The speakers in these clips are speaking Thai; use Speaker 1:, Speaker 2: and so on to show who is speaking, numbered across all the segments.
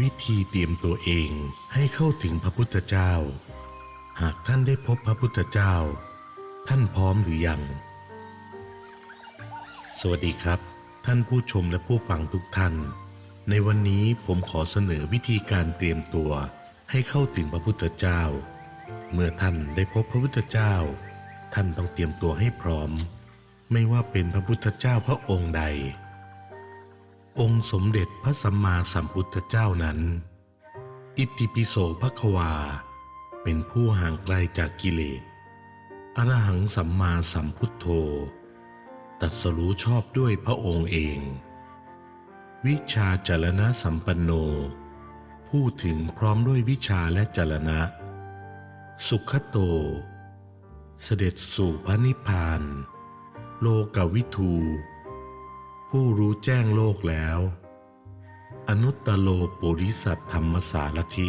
Speaker 1: วิธีเตรียมตัวเองให้เข้าถึงพระพุทธเจ้า หากท่านได้พบพระพุทธเจ้า ท่านพร้อมหรือยัง สวัสดีครับ ท่านผู้ชมและผู้ฟังทุกท่าน ในวันนี้ผมขอเสนอวิธีการเตรียมตัวให้เข้าถึงพระพุทธเจ้า เมื่อท่านได้พบพระพุทธเจ้า ท่านต้องเตรียมตัวให้พร้อม ไม่ว่าเป็นพระพุทธเจ้าพระองค์ใด องค์สมเด็จพระสัมมาสัมพุทธเจ้านั้น อิติปิโสภควา เป็นผู้ห่างไกลจากกิเลสอรหังสัมมาสัมพุทโธตรัสรู้ชอบด้วยพระองค์เอง วิชาจรณะสัมปันโนพูดถึงพร้อมด้วยวิชาและจรณะ สุขโต เสด็จสู่พระนิพพาน โลกวิทู ผู้รู้แจ้งโลกแล้ว อนุตตโลปุริสัตธรรมสารถิ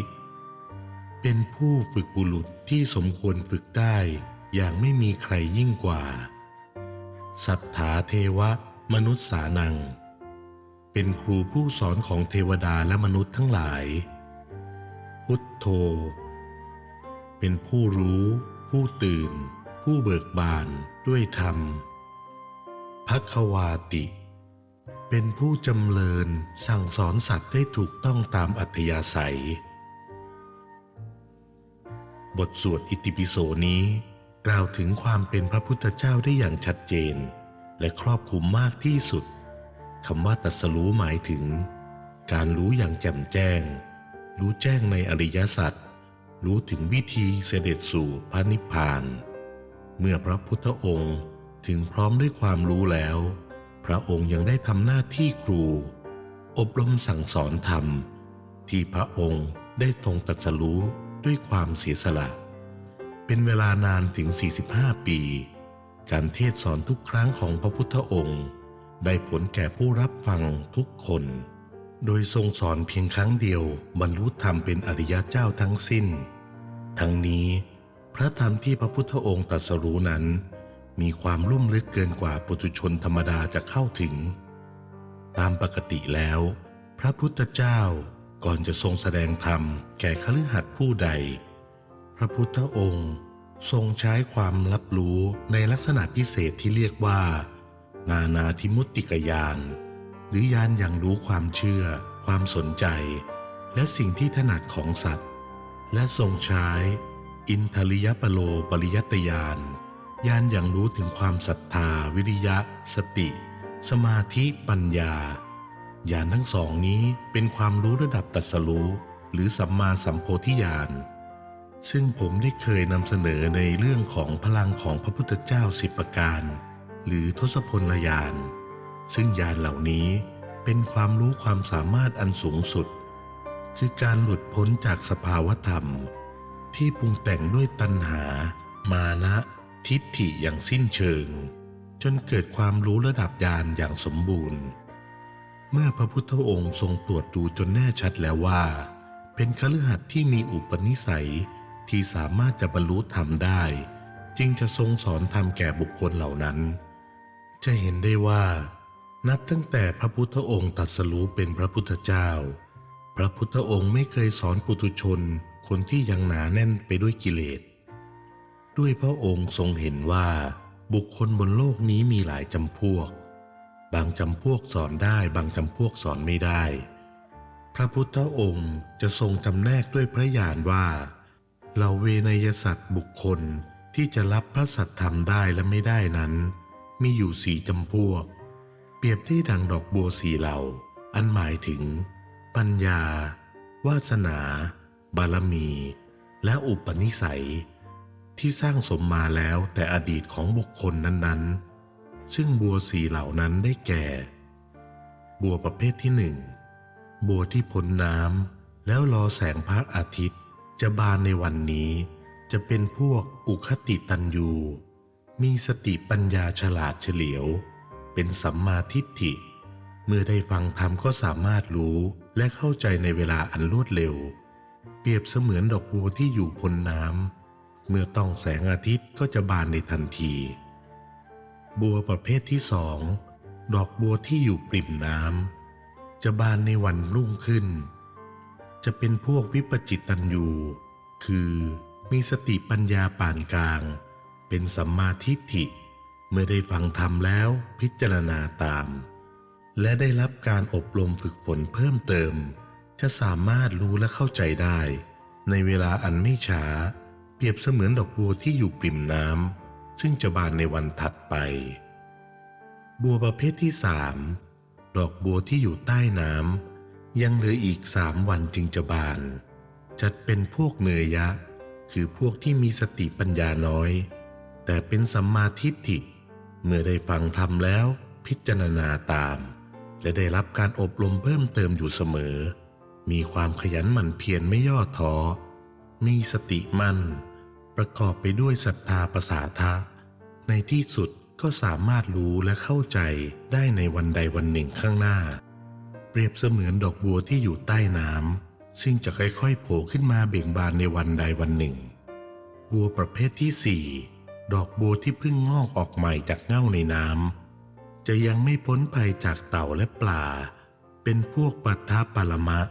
Speaker 1: เป็นผู้ฝึกบุรุษที่สมควรฝึกได้อย่างไม่มีใครยิ่งกว่า สัทธาเทวะมนุษย์สานัง เป็นครูผู้สอนของเทวดาและมนุษย์ทั้งหลาย พุทโธ เป็นผู้รู้ ผู้ตื่น ผู้เบิกบานด้วยธรรมพักวาติ เป็นผู้จำเริญสั่งสอนสัตว์ได้ถูกต้องตามอัธยาศัย บทสวดอิติปิโสนี้ กล่าวถึงความเป็นพระพุทธเจ้าได้อย่างชัดเจน และครอบคลุมมากที่สุดคำว่าตรัสรู้หมายถึง การรู้อย่างแจ่มแจ้ง รู้แจ้งในอริยสัจรู้ถึงวิธีเสด็จสู่พระนิพพาน เมื่อพระพุทธองค์ถึงพร้อมด้วยความรู้แล้ว พระองค์ยังได้ทำหน้าที่ครู อบรมสั่งสอนธรรม ที่พระองค์ได้ทรงตรัสรู้ด้วยความเสียสละ เป็นเวลานานถึง 45 ปี การเทศสอนทุกครั้งของพระพุทธองค์ ได้ผลแก่ผู้รับฟังทุกคน โดยทรงสอนเพียงครั้งเดียวบรรลุธรรมเป็นอริยเจ้าทั้งสิ้น ทั้งนี้ พระธรรมที่พระพุทธองค์ตรัสรู้นั้น มีความลุ่มลึกเกินกว่าปุถุชนธรรมดาจะเข้าถึง ตามปกติแล้ว พระพุทธเจ้าก่อนจะทรงแสดงธรรมแก่คฤหัสถ์ผู้ใด พระพุทธองค์ทรงใช้ความรับรู้ในลักษณะพิเศษที่เรียกว่า นานาธิมุตติกยาน หรือญาณอย่างรู้ความเชื่อ ความสนใจ และสิ่งที่ถนัดของสัตว์ และทรงใช้ อินทริยปโลปริยัตยาน ญาณอย่างรู้ถึงความศรัทธา วิริยะ สติ สมาธิปัญญาญาณทั้งสองนี้เป็นความรู้ระดับตัสรู้หรือสัมมาสัมโพธิญาณซึ่งผมได้เคยนำเสนอในเรื่องของพลังของพระพุทธเจ้าสิบประการ หรือทศพลยานซึ่งญาณเหล่านี้เป็นความรู้ความสามารถอันสูงสุด คือการหลุดพ้นจากสภาวธรรม ที่ปรุงแต่งด้วยตัณหา มานะ ทิฏฐิอย่างสิ้นเชิง จนเกิดความรู้ระดับญาณอย่างสมบูรณ์ เมื่อพระพุทธองค์ทรงตรวจดูจนแน่ชัดแล้วว่า เป็นคฤหัสถ์ที่มีอุปนิสัยที่สามารถจะบรรลุธรรมได้ จึงจะทรงสอนธรรมแก่บุคคลเหล่านั้น จะเห็นได้ว่า นับตั้งแต่พระพุทธองค์ตรัสรู้เป็นพระพุทธเจ้า พระพุทธองค์ไม่เคยสอนปุถุชนคนที่ยังหนาแน่นไปด้วยกิเลส ด้วยพระองค์ทรงเห็นว่า บุคคลบนโลกนี้มีหลายจำพวก บางจำพวกสอนได้บางจำพวกสอนไม่ได้ พระพุทธองค์จะทรงจำแนกด้วยพระญาณว่าเหล่าเวนยสัตว์บุคคลที่จะรับพระสัตธรรมได้และไม่ได้นั้น มีอยู่สี่จำพวก เปรียบที่ดังดอกบัวสีเหล่า อันหมายถึง ปัญญา วาสนา บารมี และอุปนิสัย ที่สร้างสมมาแล้วแต่อดีตของบุคคลนั้นๆ ซึ่งบัวสีเหล่านั้นได้แก่ บัวประเภทที่หนึ่งบัวที่พ้นน้ำแล้วรอแสงพระอาทิตย์ จะบานในวันนี้ จะเป็นพวกอุคติตันยู มีสติปัญญาฉลาดเฉลียว เป็นสัมมาทิฏฐิ เมื่อได้ฟังธรรมก็สามารถรู้และเข้าใจในเวลาอันรวดเร็ว เปรียบเสมือนดอกบัวที่อยู่พ้นน้ำ เมื่อต้องแสงอาทิตย์ก็จะบานในทันที บัวประเภทที่สองดอกบัวที่อยู่ปริ่มน้ำจะบานในวันรุ่งขึ้น จะเป็นพวกวิปจิตตัญญูคือมีสติปัญญาปานกลาง เป็นสัมมาทิฏฐิ เมื่อได้ฟังธรรมแล้วพิจารณาตาม และได้รับการอบรมฝึกฝนเพิ่มเติม จะสามารถรู้และเข้าใจได้ ในเวลาอันไม่ช้า รียบเสมือนดอกบัวที่อยู่ปริ่มน้ำซึ่งจะบานในวันถัดไป บัวประเภทที่สามดอกบัวที่อยู่ใต้น้ำยังเหลืออีกสามวันจึงจะบาน จัดเป็นพวกเนยยะ คือพวกที่มีสติปัญญาน้อย แต่เป็นสัมมาทิฏฐิ เมื่อได้ฟังธรรมแล้วพิจารณาตาม และได้รับการอบรมเพิ่มเติมอยู่เสมอ มีความขยันหมั่นเพียรไม่ย่อท้อมีสติมั่น ประกอบไปด้วยศรัทธาประสาทะ ในที่สุดก็สามารถรู้และเข้าใจได้ในวันใดวันหนึ่งข้างหน้า เปรียบเสมือนดอกบัวที่อยู่ใต้น้ำซึ่งจะค่อยๆโผล่ขึ้นมาเบ่งบานในวันใดวันหนึ่ง บัวประเภทที่สี่ดอกบัวที่เพิ่งงอกออกใหม่จากเง่าในน้ำจะยังไม่พ้นภัยจากเต่าและปลา เป็นพวกปัทภปรมะ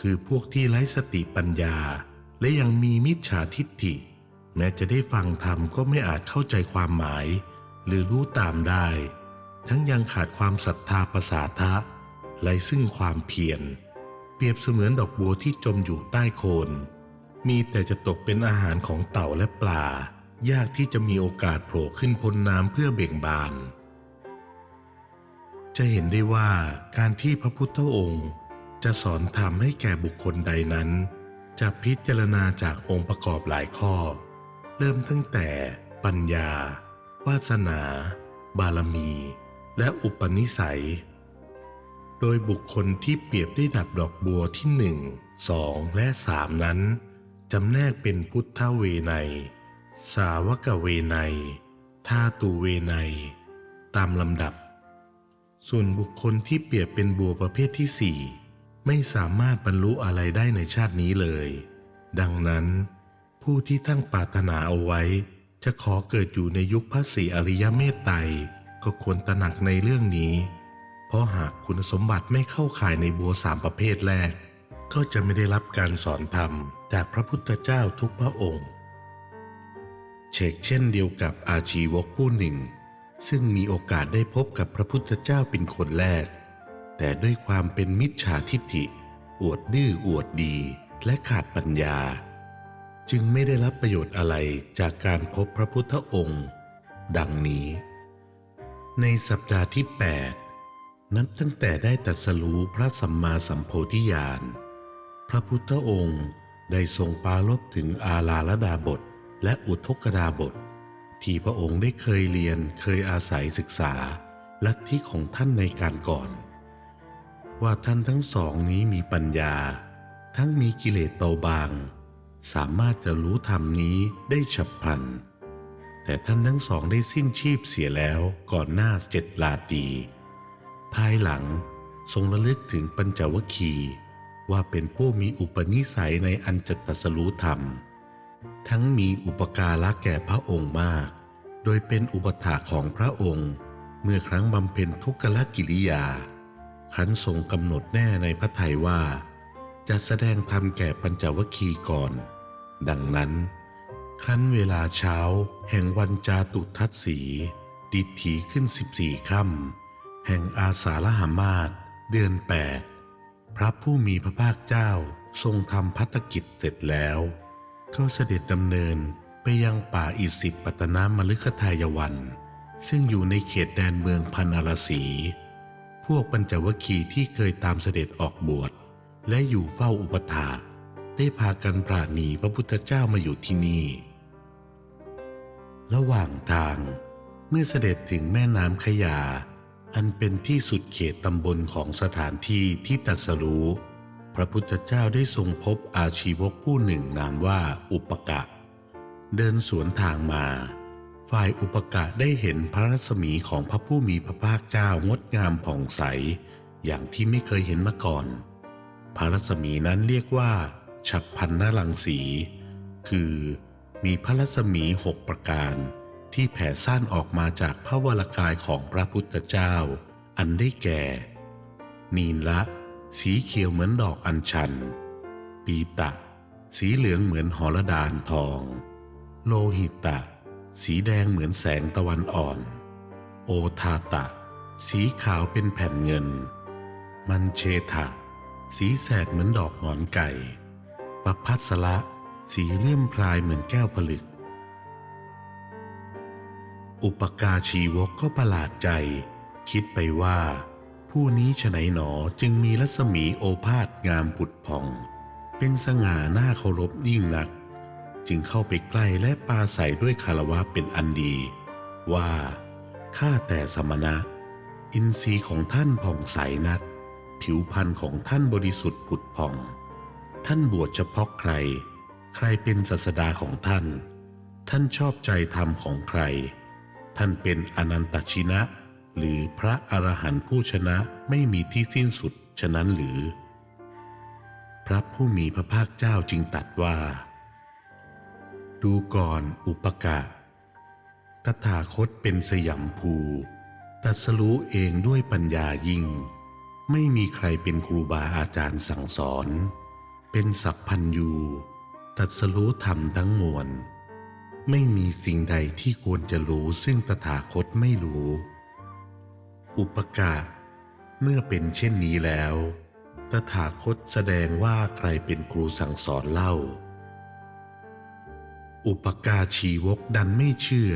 Speaker 1: คือพวกที่ไร้สติปัญญา และยังมีมิจฉาทิฏฐิ แม้จะได้ฟังธรรมก็ไม่อาจเข้าใจความหมาย หรือรู้ตามได้ ทั้งยังขาดความศรัทธาประสาทะไรซึ่งความเพียร เปรียบเสมือนดอกบัวที่จมอยู่ใต้โคน มีแต่จะตกเป็นอาหารของเต่าและปลา ยากที่จะมีโอกาสโผล่ขึ้นพ้นน้ำเพื่อเบ่งบาน จะเห็นได้ว่าการที่พระพุทธองค์ จะสอนธรรมให้แก่บุคคลใดนั้น จะพิจารณาจากองค์ประกอบหลายข้อ เริ่มตั้งแต่ปัญญา วาสนา บารมี และอุปนิสัย โดยบุคคลที่เปรียบได้ดับดอกบัวที่หนึ่งสองและสามนั้นจำแนกเป็นพุทธเวไนสาวกเวไนยธาตุเวไนตามลำดับ ส่วนบุคคลที่เปรียบเป็นบัวประเภทที่สี่ไม่สามารถบรรลุอะไรได้ในชาตินี้เลย ดังนั้น ผู้ที่ตั้งปรารถนาเอาไว้ จะขอเกิดอยู่ในยุคพระศรีอริยเมตไตรก็ควรตระหนักในเรื่องนี้ เพราะหากคุณสมบัติไม่เข้าข่ายในบัวสามประเภทแรก ก็จะไม่ได้รับการสอนธรรมจากพระพุทธเจ้าทุกพระองค์ เชกเช่นเดียวกับอาชีวกผู้หนึ่ง ซึ่งมีโอกาสได้พบกับพระพุทธเจ้าเป็นคนแรก แต่ด้วยความเป็นมิจฉาทิฏฐิ อวดดื้ออวดดีและขาดปัญญา จึงไม่ได้รับประโยชน์อะไรจากการพบพระพุทธองค์ ดังนี้ ในสัปดาห์ที่ 8 นับตั้งแต่ได้ตรัสรู้พระสัมมาสัมโพธิญาณ พระพุทธองค์ได้ทรงปารบถึงอาลาลดาบทและอุทกดาบท ที่พระองค์ได้เคยเรียนเคยอาศัยศึกษาลัทธิของท่านในการก่อน ว่าท่านทั้งสองนี้มีปัญญา ทั้งมีกิเลสเบาบาง สามารถจะรู้ธรรมนี้ได้ฉับพลัน แต่ท่านทั้งสองได้สิ้นชีพเสียแล้วก่อนหน้าเจ็ดลาตี ภายหลังทรงระลึกถึงปัญจวัคคีว่าเป็นผู้มีอุปนิสัยในอันจะตรัสรู้ธรรม ทั้งมีอุปการะแก่พระองค์มาก โดยเป็นอุปถาของพระองค์ เมื่อครั้งบำเพ็ญทุกขลกิริยา ครั้นทรงกำหนดแน่ในพระทัยว่า จะแสดงธรรมแก่ปัญจวัคคีก่อน ดังนั้น ครั้นเวลาเช้าแห่งวันจาตุทัศสีดิถีขึ้นสิบสี่ค่ำแห่งอาสาฬหามาศเดือนแปดพระผู้มีพระภาคเจ้าทรงทำพัฒกิจเสร็จแล้ว ก็เสด็จดำเนินไปยังป่าอิสิปตนามฤคทายวัน ซึ่งอยู่ในเขตแดนเมืองพันอรสี พวกปัญจวัคคีที่เคยตามเสด็จออกบวชและอยู่เฝ้าอุปถาก ได้พากันปราณีพระพุทธเจ้ามาอยู่ที่นี่ ระหว่างทางเมื่อเสด็จถึงแม่น้ำขยา อันเป็นที่สุดเขตตำบลของสถานที่ที่ตรัสรู้ พระพุทธเจ้าได้ทรงพบอาชีวกผู้หนึ่งนามว่าอุปกะ เดินสวนทางมา ฝ่ายอุปกะได้เห็นพระรัศมีของพระผู้มีพระภาคเจ้างดงามผ่องใส อย่างที่ไม่เคยเห็นมาก่อน พระรัศมีนั้นเรียกว่า ฉับพันนรังสี คือมีพระรัศมีหกประการที่แผ่ซ่านออกมาจากพระวรากายของพระพุทธเจ้า อันได้แก่ นีละ สีเขียวเหมือนดอกอัญชัน ปีตะ สีเหลืองเหมือนหอระดานทอง โลหิตะ สีแดงเหมือนแสงตะวันอ่อน โอทาตะ สีขาวเป็นแผ่นเงิน มันเชทะ สีแสดเหมือนดอกหงอนไก่ ประพัสละสีเลื่อมพลายเหมือนแก้วผลึก อุปกาชีวกก็ประหลาดใจ คิดไปว่า ผู้นี้ฉไหนหนอจึงมีรัศมีโอภาสงามผุดผ่อง เป็นสง่าหน้าเคารพยิ่งนัก จึงเข้าไปใกล้และปราศัยด้วยคารวะเป็นอันดี ว่าข้าแต่สมณะ อินทรีย์ของท่านผ่องใสนัก ผิวพรรณของท่านบริสุทธิ์ผุดผ่อง ท่านบวชเฉพาะใคร ใครเป็นศาสดาของท่าน ท่านชอบใจธรรมของใคร ท่านเป็นอนันตชินะ หรือพระอรหันต์ผู้ชนะไม่มีที่สิ้นสุดฉะนั้นหรือ พระผู้มีพระภาคเจ้าจึงตรัดว่า ดูก่อนอุปกะตถาคตเป็นสยามภูตรัสรู้เองด้วยปัญญายิ่ง ไม่มีใครเป็นครูบาอาจารย์สั่งสอน เป็นสัพพัญยูตรัสรู้ธรรมทั้งมวล ไม่มีสิ่งใดที่ควรจะรู้ซึ่งตถาคตไม่รู้ อุปกะเมื่อเป็นเช่นนี้แล้ว ตถาคตแสดงว่าใครเป็นครูสั่งสอนเล่า อุปกาชีวกดันไม่เชื่อ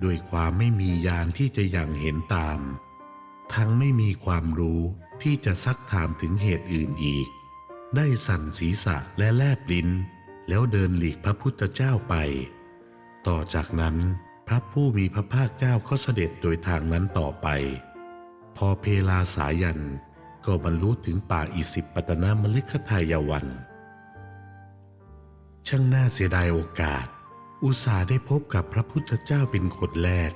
Speaker 1: โดวยความไม่มียานที่จะยังเห็นตาม ทั้งไม่มีความรู้ที่จะซักถามถึงเหตุอื่นอีก ได้สั่นศีรษะและแลบลิ้น แล้วเดินหลีกพระพุทธเจ้าไป ต่อจากนั้นพระผู้มีพระภาคเจ้าก็เสด็จโดยทางนั้นต่อไป พอเพลาสายันก็บรรลุถึงป่าอิสิปตนามฤคทายวัน ช่างน่าเสียดายโอกาส อุตส่าห์ได้พบกับพระพุทธเจ้าเป็นคนแรก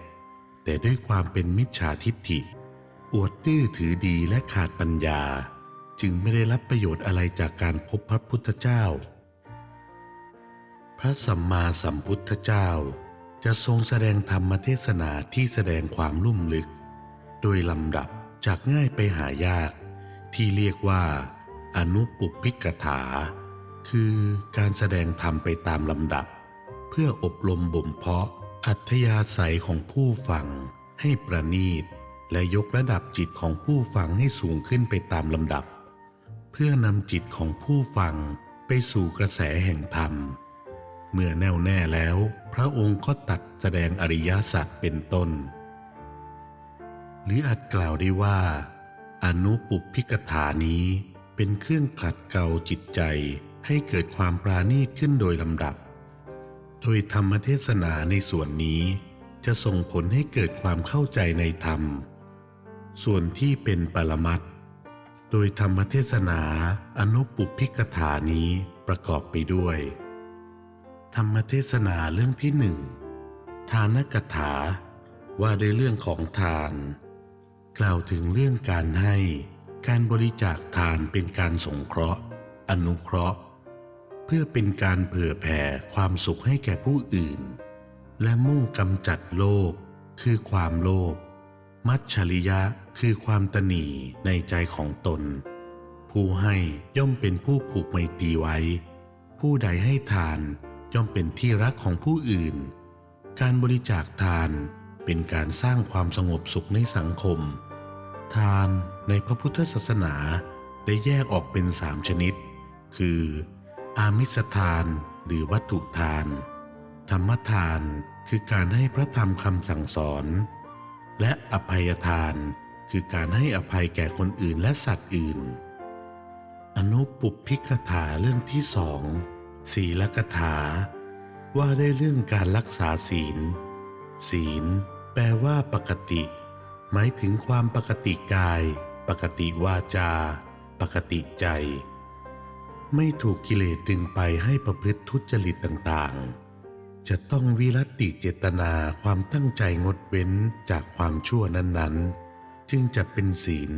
Speaker 1: แต่ด้วยความเป็นมิจฉาทิฏฐิ อวดดื้อถือดีและขาดปัญญา จึงไม่ได้รับประโยชน์อะไรจากการพบพระพุทธเจ้า พระสัมมาสัมพุทธเจ้าจะทรงแสดงธรรมเทศนาที่แสดงความลุ่มลึก โดยลำดับจากง่ายไปหายาก ที่เรียกว่า อนุปุพิกถา คือการแสดงธรรมไปตามลำดับ เพื่ออบรมบ่มเพาะอัธยาศัยของผู้ฟังให้ประณีต และยกระดับจิตของผู้ฟังให้สูงขึ้นไปตามลำดับ เพื่อนำจิตของผู้ฟังไปสู่กระแสแห่งธรรม เมื่อแน่วแน่แล้ว พระองค์ก็ตัดแสดงอริยสัจเป็นต้น หรืออาจกล่าวได้ว่า อนุปุพพิกถานี้เป็นเครื่องขัดเกลาจิตใจให้เกิดความปราณีตขึ้นโดยลำดับ โดยธรรมเทศนาในส่วนนี้จะส่งผลให้เกิดความเข้าใจในธรรม ส่วนที่เป็นปรมัตถ์ โดยธรรมเทศนาอนุปุพิกถานี้ประกอบไปด้วย ธรรมเทศนาเรื่องที่หนึ่งทานกถาว่าด้วยเรื่องของทาน กล่าวถึงเรื่องการให้การบริจาคทานเป็นการสงเคราะห์ อนุเคราะห์ เพื่อเป็นการเผื่อแผ่ความสุขให้แก่ผู้อื่น และมุ่งกำจัดโลภคือความโลภมัจฉริยะ คือความตนีในใจของตน ผู้ให้ย่อมเป็นผู้ผูกไมตรีไว้ ผู้ใดให้ทานย่อมเป็นที่รักของผู้อื่น การบริจาคทานเป็นการสร้างความสงบสุขในสังคม ทานในพระพุทธศาสนาได้แยกออกเป็นสามชนิด คือ อามิสทานหรือวัตถุทาน ธรรมทานคือการให้พระธรรมคำสั่งสอน และอภัยทาน คือการให้อภัยแก่คนอื่นและสัตว์อื่น อนุปุพพิกถาเรื่องที่สองศีลกถา ว่าได้เรื่องการรักษาศีล ศีล แปลว่าปกติ หมายถึงความปกติกาย ปกติวาจา ปกติใจ ไม่ถูกกิเลสดึงไปให้ประพฤติทุจริตต่างๆ จะต้องวิรติเจตนาความตั้งใจงดเว้นจากความชั่วนั้นๆ จึงจะเป็นศีล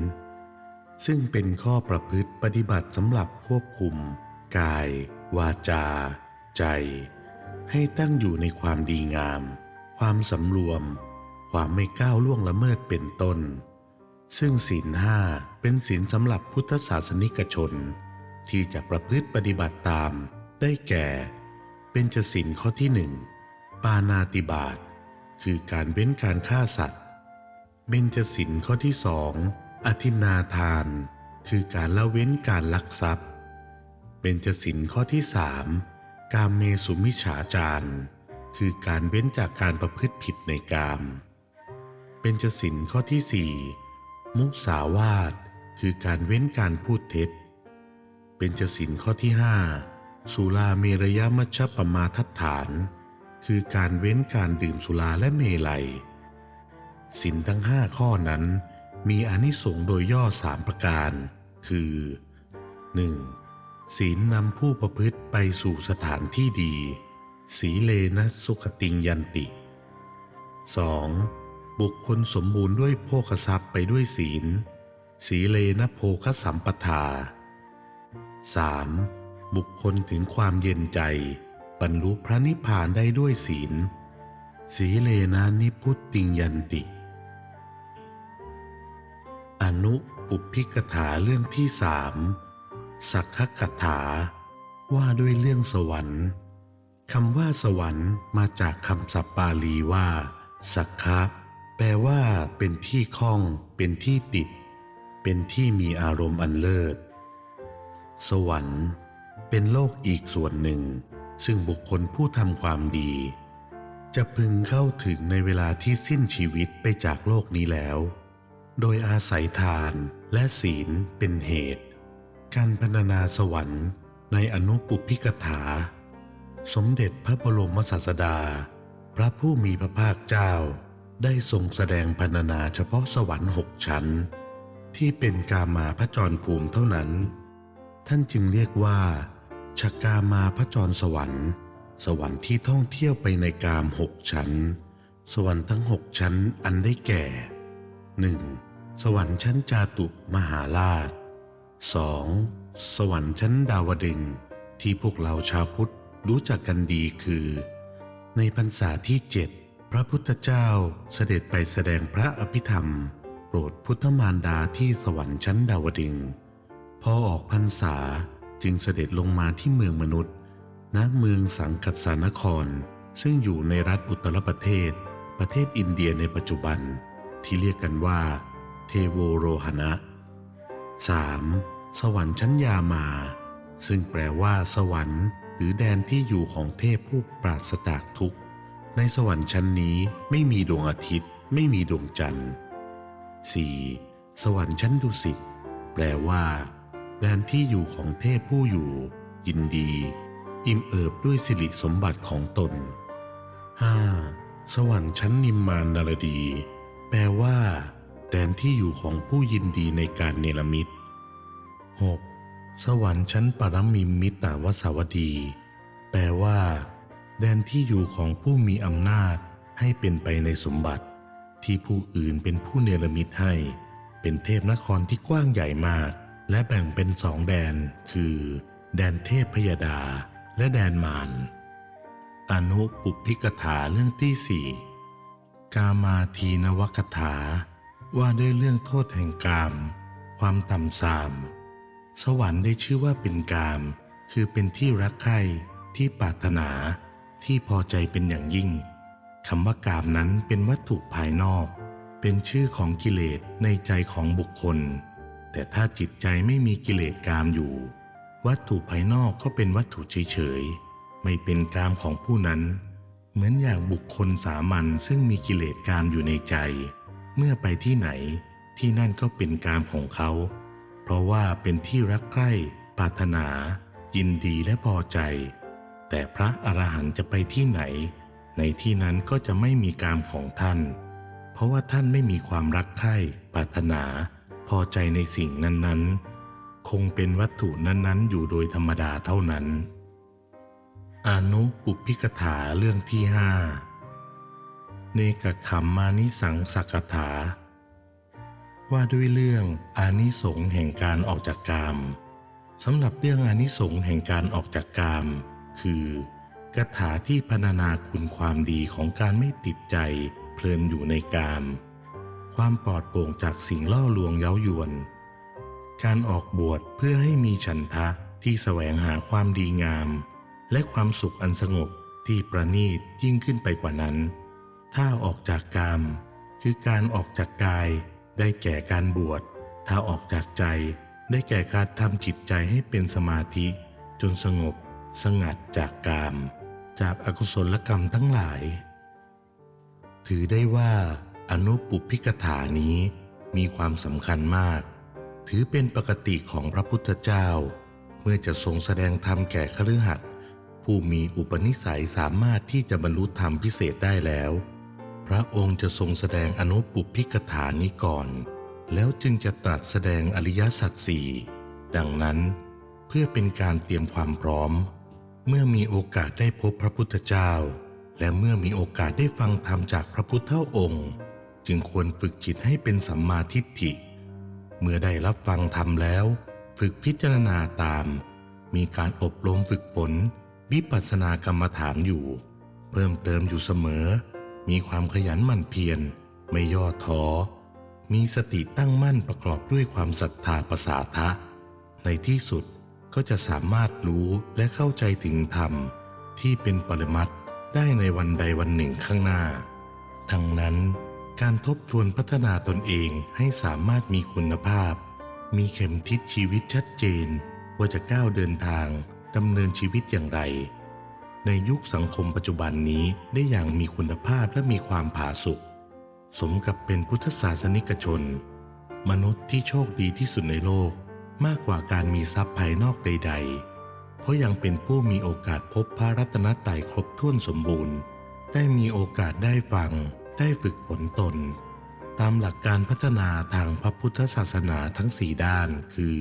Speaker 1: ซึ่งเป็นข้อประพฤติปฏิบัติสำหรับควบคุม กาย วาจา ใจ ให้ตั้งอยู่ในความดีงาม ความสำรวม ความไม่ก้าวล่วงละเมิดเป็นต้น ซึ่งศีลห้าเป็นศีลสำหรับพุทธศาสนิกชน ที่จะประพฤติปฏิบัติตามได้แก่ เป็นจสินข้อที่หนึ่งปานาติบาตคือการเว้นการฆ่าสัตว์ เบญจสินข้อที่สองอธินาทาน คือการละเว้นการลักทรัพย์ เบญจสินข้อที่สามกามเมสุมิฉาจารคือการเว้นจากการประพฤติผิดในกาม เบญจสินข้อที่สี่มุสาวาท คือการเว้นการพูดเท็จ เบญจสินข้อที่ห้าสุราเมรยมัชฌปมาทัฏฐาน คือการเว้นการดื่มสุราและเมลัย สินทั้งห้าข้อนั้นมีอนิสงส์โดยย่อสามประการ คือ 1. ศีลนำผู้ประพฤติไปสู่สถานที่ดี สีเลนะสุขติงยันติ 2. บุคคลสมบูรณ์ด้วยโภคทรัพย์ไปด้วยศีล สีเลนะโภคสัมปทา 3. บุคคลถึงความเย็นใจ บรรลุพระนิพพานได้ด้วยศีล สีเลนะนิพุตติงยันติ อนุปุพิกถาเรื่องที่สามสักขกถา ว่าด้วยเรื่องสวรรค์คำว่าสวรรค์มาจากคำศัพท์ปาลีว่า สักขะแปลว่า เป็นที่คล่อง เป็นที่ติด เป็นที่มีอารมณ์อันเลิศ สวรรค์ เป็นโลกอีกส่วนหนึ่ง ซึ่งบุคคลผู้ทำความดี จะพึงเข้าถึงในเวลาที่สิ้นชีวิตไปจากโลกนี้แล้ว โดยอาศัยทานและศีลเป็นเหตุ การพรรณนาสวรรค์ในอนุปุพพิกถา สมเด็จพระบรมศาสดา พระผู้มีพระภาคเจ้า ได้ทรงแสดงพรรณนาเฉพาะสวรรค์หกชั้น ที่เป็นกามาพระจรภูมิเท่านั้น ท่านจึงเรียกว่าชกามาพระจรสวรรค์ สวรรค์ที่ท่องเที่ยวไปในกามหกชั้น สวรรค์ทั้งหกชั้นอันได้แก่ 1. สวรรค์ชั้นจาตุมหาราช 2. สวรรค์ชั้นดาวดึงที่พวกเราชาวพุทธรู้จักกันดีคือ ในพรรษาที่เจ็ดพระพุทธเจ้าเสด็จไปแสดงพระอภิธรรม โปรดพุทธมารดาที่สวรรค์ชั้นดาวดึงพอออกพรรษาจึงเสด็จลงมาที่เมืองมนุษย์ณเมืองสังกัสสานคร ซึ่งอยู่ในรัฐอุตรประเทศ ประเทศอินเดียในปัจจุบันที่เรียกกันว่า เทโวโรหณะ 3. สวรรค์ชั้นยามา ซึ่งแปลว่าสวรรค์หรือแดนที่อยู่ของเทพผู้ปราศจากทุกข์ ในสวรรค์ชั้นนี้ไม่มีดวงอาทิตย์ ไม่มีดวงจันทร์ 4. สวรรค์ชั้นดุสิตแปลว่า แดนที่อยู่ของเทพผู้อยู่ ยินดี อิ่มเอิบด้วยสิริสมบัติของตน 5. สวรรค์ชั้นนิมมานนารดี แปลว่า แดนที่อยู่ของผู้ยินดีในการเนรมิต 6. สวรรค์ชั้นปรมิมมิตาวสาวดี แปลว่า แดนที่อยู่ของผู้มีอำนาจให้เป็นไปในสมบัติ ที่ผู้อื่นเป็นผู้เนรมิตให้ เป็นเทพนครที่กว้างใหญ่มาก และแบ่งเป็นสองแดน คือ แดนเทพพยดา และแดนมารอนุปุพพิกถาเรื่องที่สี่กามาทีนวกถา ว่าด้วยเรื่องโทษแห่งกาม ความต่ำทราม สวรรค์ได้ชื่อว่าเป็นกาม คือเป็นที่รักใคร่ที่ปรารถนา ที่พอใจเป็นอย่างยิ่งคำว่ากามนั้นเป็นวัตถุภายนอก เป็นชื่อของกิเลสในใจของบุคคล แต่ถ้าจิตใจไม่มีกิเลสกามอยู่ วัตถุภายนอกก็เป็นวัตถุเฉยๆไม่เป็นกามของผู้นั้น เหมือนอย่างบุคคลสามัญซึ่งมีกิเลสกามอยู่ในใจ เมื่อไปที่ไหนที่นั่นก็เป็นกามของเขา เพราะว่าเป็นที่รักใคร่ปรารถนา ยินดีและพอใจ แต่พระอรหันต์จะไปที่ไหน ในที่นั้นก็จะไม่มีกามของท่าน เพราะว่าท่านไม่มีความรักใคร่ปรารถนา พอใจในสิ่งนั้นๆ คงเป็นวัตถุนั้นๆ อยู่โดยธรรมดาเท่านั้น อนุปุพพิกถาเรื่องที่ห้า เนกขมมานิสังสักถา ว่าด้วยเรื่องอานิสงส์แห่งการออกจากกามสำหรับเรื่องอานิสงส์แห่งการออกจากกาม คือกถาที่พรรณนาคุณความดีของการไม่ติดใจเพลินอยู่ในกาม ความปลอดโปร่งจากสิ่งล่อลวงเย้ายวน การออกบวชเพื่อให้มีฉันทะที่แสวงหาความดีงาม และความสุขอันสงบที่ประณีตยิ่งขึ้นไปกว่านั้น ถ้าออกจากกาม คือการออกจากกาย ได้แก่การบวช ถ้าออกจากใจ ได้แก่การทำจิตใจให้เป็นสมาธิ จนสงบ สงัดจากกาม จากอากุศลกรรมทั้งหลาย ถือได้ว่าอนุปุพิกถานี้มีความสำคัญมาก ถือเป็นปกติของพระพุทธเจ้า เมื่อจะทรงแสดงธรรมแก่คฤหัสถ์ผู้มีอุปนิสัยสามารถที่จะบรรลุธรรมพิเศษได้แล้ว ระองค์จะทรงแสดงอนุปุพิกถานี้ก่อน แล้วจึงจะตรัสแสดงอริยสัจสี่ดังนั้นเพื่อเป็นการเตรียมความพร้อม เมื่อมีโอกาสได้พบพระพุทธเจ้า และเมื่อมีโอกาสได้ฟังธรรมจากพระพุทธองค์ จึงควรฝึกจิตให้เป็นสัมมาทิฏฐิ เมื่อได้รับฟังธรรมแล้ว ฝึกพิจารณาตาม มีการอบรมฝึกฝนวิปัสสนากรรมฐานอยู่ เพิ่มเติมอยู่เสมอ มีความขยันหมั่นเพียร ไม่ย่อท้อ มีสติตั้งมั่นประกอบด้วยความศรัทธาประสาทะ ในที่สุดก็จะสามารถรู้และเข้าใจถึงธรรม ที่เป็นปรมัตถ์ได้ในวันใดวันหนึ่งข้างหน้า ทั้งนั้นการทบทวนพัฒนาตนเองให้สามารถมีคุณภาพ มีเข็มทิศชีวิตชัดเจน ว่าจะก้าวเดินทางดำเนินชีวิตอย่างไร ในยุคสังคมปัจจุบันนี้ได้อย่างมีคุณภาพและมีความผาสุกสมกับเป็นพุทธศาสนิกชน มนุษย์ที่โชคดีที่สุดในโลกมากกว่าการมีทรัพย์ภายนอกใด ๆ เพราะยังเป็นผู้มีโอกาสพบพระรัตนตรัยครบถ้วนสมบูรณ์ ได้มีโอกาสได้ฟัง ได้ฝึกฝนตน ตามหลักการพัฒนาทางพระพุทธศาสนาทั้งสี่ด้านคือ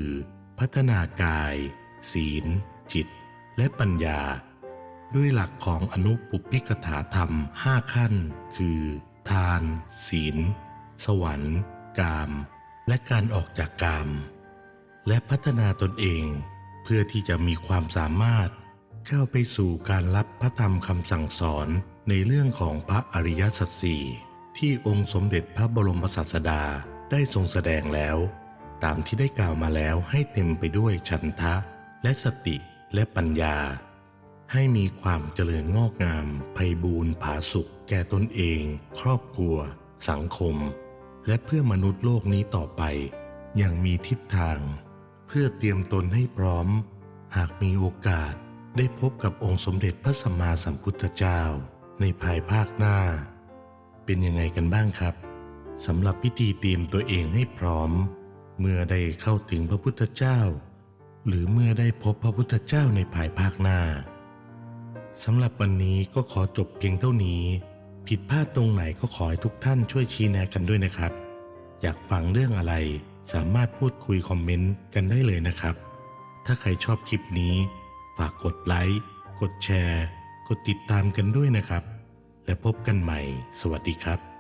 Speaker 1: พัฒนากาย ศีล จิต และปัญญา ด้วยหลักของอนุปุพพิกถาธรรมห้าขั้น คือ ทาน ศีล สวรรค์ กาม และการออกจากกาม และพัฒนาตนเองเพื่อที่จะมีความสามารถ เข้าไปสู่การรับพระธรรมคำสั่งสอนในเรื่องของพระอริยสัจสี่ที่องค์สมเด็จพระบรมศาสดาได้ทรงแสดงแล้ว ตามที่ได้กล่าวมาแล้วให้เต็มไปด้วยฉันทะ และสติและปัญญา ให้มีความเจริญงอกงามไพบูรณ์ผาสุกแก่ตนเอง ครอบครัว สังคม และเพื่อมนุษย์โลกนี้ต่อไป อย่างมีทิศทาง เพื่อเตรียมตนให้พร้อม หากมีโอกาสได้พบกับองค์สมเด็จพระสัมมาสัมพุทธเจ้า ในภายภาคหน้า เป็นยังไงกันบ้างครับสำหรับพิธีเตรียมตัวเองให้พร้อม เมื่อได้เข้าถึงพระพุทธเจ้า หรือเมื่อได้พบพระพุทธเจ้าในภายภาคหน้า สำหรับวันนี้ก็ขอจบเพียงเท่านี้ ผิดพลาดตรงไหนก็ขอให้ทุกท่านช่วยชี้แนะกันด้วยนะครับ อยากฟังเรื่องอะไร สามารถพูดคุยคอมเมนต์กันได้เลยนะครับ ถ้าใครชอบคลิปนี้ ฝากกดไลค์ กดแชร์ กดติดตามกันด้วยนะครับ และพบกันใหม่ สวัสดีครับ